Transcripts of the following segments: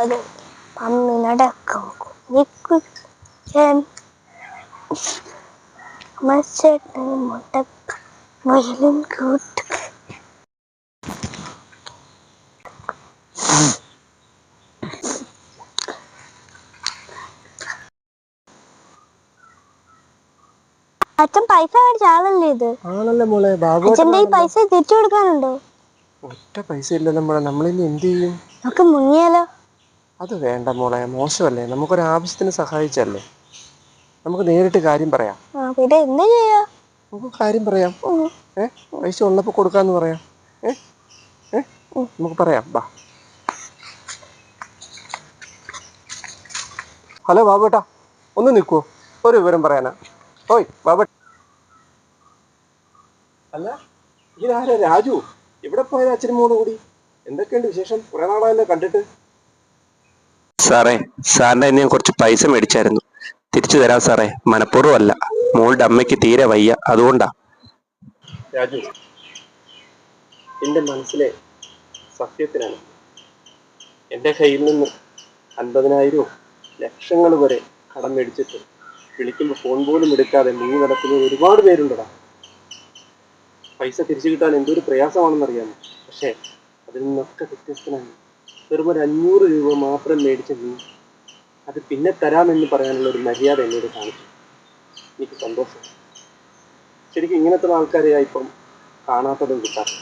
അത് പമ്മി നടക്കും കുഞ്ഞിക്കുഞ്ഞൻ മച്ചട്ടൻ മുട്ട മുയലും കൂട്ട്. അച്ഛൻ പൈസ മേടിച്ച ആളല്ലേ ഇത്? ആണല്ലേ മോളെ ബാബു അച്ഛന്റെ ഈ പൈസ തിരിച്ചു കൊടുക്കാനുണ്ടോ? ഒറ്റ പൈസ ഇല്ലല്ലോ മോളെ നമ്മളിനി എന്ത് ചെയ്യും? നമുക്ക് മുങ്ങിയാലോ? അത് വേണ്ട മോളെ മോശമല്ലേ? നമുക്കൊരു ആവശ്യത്തിന് സഹായിച്ചല്ലേ. നമുക്ക് നേരിട്ട് കാര്യം പറയാം. ആ പിന്നെ എന്ത് ചെയ്യാ? നമുക്ക് കാര്യം പറയാം. ഏ? പൈസ ഉള്ളപ്പോൾ കൊടുക്കാന്ന് പറയാം. ഏ? ഏ? നമുക്ക് പറയാം. ബാ. ഹലോ ബാബുട്ടാ. ഒന്ന് നിൽക്കുവോ ഒരു വിവരം പറയാനാ. ഓയ് ബാബേട്ട അല്ല ഇതാരാ രാജു? ഇവിടെ പോയാലും അച്ഛനും മോളും കൂടി? എന്തൊക്കെയുണ്ട് വിശേഷം? കുറേ നാളായല്ലോ കണ്ടിട്ട്. സാറേ സാറിന്റെ ഞാൻ കുറച്ച് പൈസ മേടിച്ചായിരുന്നു. തിരിച്ചു തരാം സാറേ. മനഃപൂർവം അല്ല മോളുടെ അമ്മയ്ക്ക് തീരെ വയ്യ. അതുകൊണ്ടാ. രാജു എന്റെ മനസ്സിലെ സത്യത്തിനാണ് എന്റെ കയ്യിൽ നിന്ന് അൻപതിനായിരവും ലക്ഷങ്ങൾ വരെ കടം മേടിച്ചിട്ട് വിളിക്കുമ്പോൾ ഫോൺ പോലും എടുക്കാതെ മുങ്ങി നടക്കുന്ന ഒരുപാട് പേരുണ്ടടാ. പൈസ തിരിച്ചു കിട്ടാൻ എന്തൊരു പ്രയാസമാണെന്നറിയാമോ? പക്ഷേ അതിൽ നിന്നൊക്കെ വ്യത്യസ്തനാണ് വെറും ഒരു അഞ്ഞൂറ് രൂപ മാത്രം മേടിച്ച നീ അത് പിന്നെ തരാമെന്ന് പറയാനുള്ള ഒരു മര്യാദ എന്നോട് കാണിച്ചു. എനിക്ക് സന്തോഷം. ശരിക്കും ഇങ്ങനത്തെ ആൾക്കാരെയാ ഇപ്പം കാണാത്തതും കിട്ടാറ്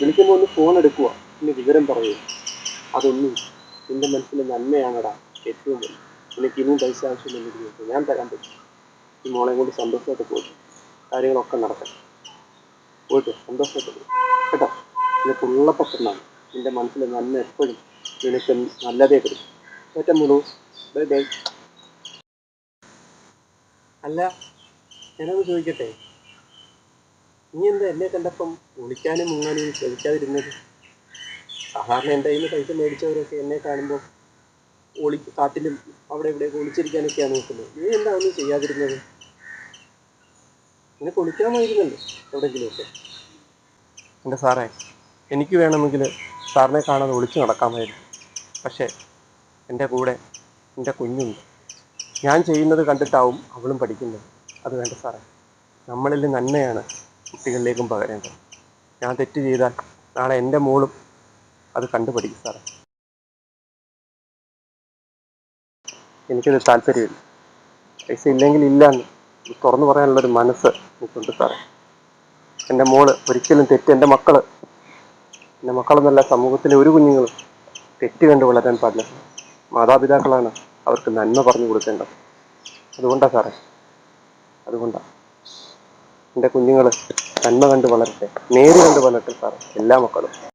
വിളിക്കുമ്പോൾ ഒന്ന് ഫോൺ എടുക്കുക പിന്നെ വിവരം പറയൂ അതൊന്നും നിന്റെ മനസ്സിലെ നന്മയാണടാ. ഏറ്റവും വലുത് നിനക്ക് ഇനിയും പൈസ ആവശ്യമില്ലെങ്കിൽ ഞാൻ തരാൻ പറ്റും. ഈ മോളെ കൊണ്ട് സന്തോഷമായിട്ട് പോയിട്ട് കാര്യങ്ങളൊക്കെ നടക്കട്ടെ. പോയിട്ട് സന്തോഷമായിട്ട് പോയി കേട്ടോ? നിനക്ക് ഉള്ളപ്പത്തുന്നാണ് നിന്റെ മനസ്സിൽ നന്മ എപ്പോഴും നിനക്ക് നല്ലതേ തരും ഏറ്റവും മുളു ബൈ ബൈ. അല്ല ഞാനത് ചോദിക്കട്ടെ? നീ എന്താ എന്നെ കണ്ടപ്പം വിളിക്കാനും മുങ്ങാനും ശ്രമിക്കാതിരുന്നത് സാധാരണ എന്റെ കയ്യിൽ നിന്ന് പൈസ മേടിച്ചവരൊക്കെ എന്നെ കാണുമ്പോൾ ഒളി കാട്ടിലും അവിടെ ഇവിടെ ഒളിച്ചിരിക്കാനൊക്കെയാണ് നോക്കുന്നത് നീ എന്താ ഒന്നും ചെയ്യാതിരുന്നത്? നിനക്ക് ഒളിക്കാമായിരുന്നല്ലോ എവിടെയെങ്കിലുമൊക്കെ. എന്റെ സാറേ എനിക്ക് വേണമെങ്കിൽ സാറിനെ കാണാതെ ഒളിച്ചു നടക്കാമായിരുന്നു. പക്ഷേ എന്റെ കൂടെ എന്റെ കുഞ്ഞുണ്ട്. ഞാൻ ചെയ്യുന്നത് കണ്ടിട്ടാവും അവളും പഠിക്കുന്നത്. അത് വേണ്ട സാറേ. നമ്മളിൽ നന്മയാണ് കുട്ടികളിലേക്കും പകരേണ്ടത്. ഞാൻ തെറ്റ് ചെയ്താൽ നാളെ എന്റെ മോളും അത് കണ്ടുപഠിക്കും സാറേ. എനിക്കത് താല്പര്യമില്ല. പൈസ ഇല്ലെങ്കിൽ ഇല്ലാന്ന് എന്ന് തുറന്നു പറയാനുള്ളൊരു മനസ്സ് എനിക്കുണ്ട് സാറേ. എന്റെ മോൾ ഒരിക്കലും തെറ്റ് എന്റെ മക്കൾ എന്റെ മക്കളെന്നല്ല സമൂഹത്തിലെ ഒരു കുഞ്ഞുങ്ങളും തെറ്റ് കണ്ട് വളരാൻ പാടില്ല. മാതാപിതാക്കളാണ് അവർക്ക് നന്മ പറഞ്ഞു കൊടുക്കേണ്ടത്. അതുകൊണ്ടാണ് സാറേ. അതുകൊണ്ടാണ് എന്റെ കുഞ്ഞുങ്ങൾ നന്മ കണ്ട് വളരട്ടെ. നേര് കണ്ട് വളരട്ടെ സാറേ. എല്ലാ മക്കളും.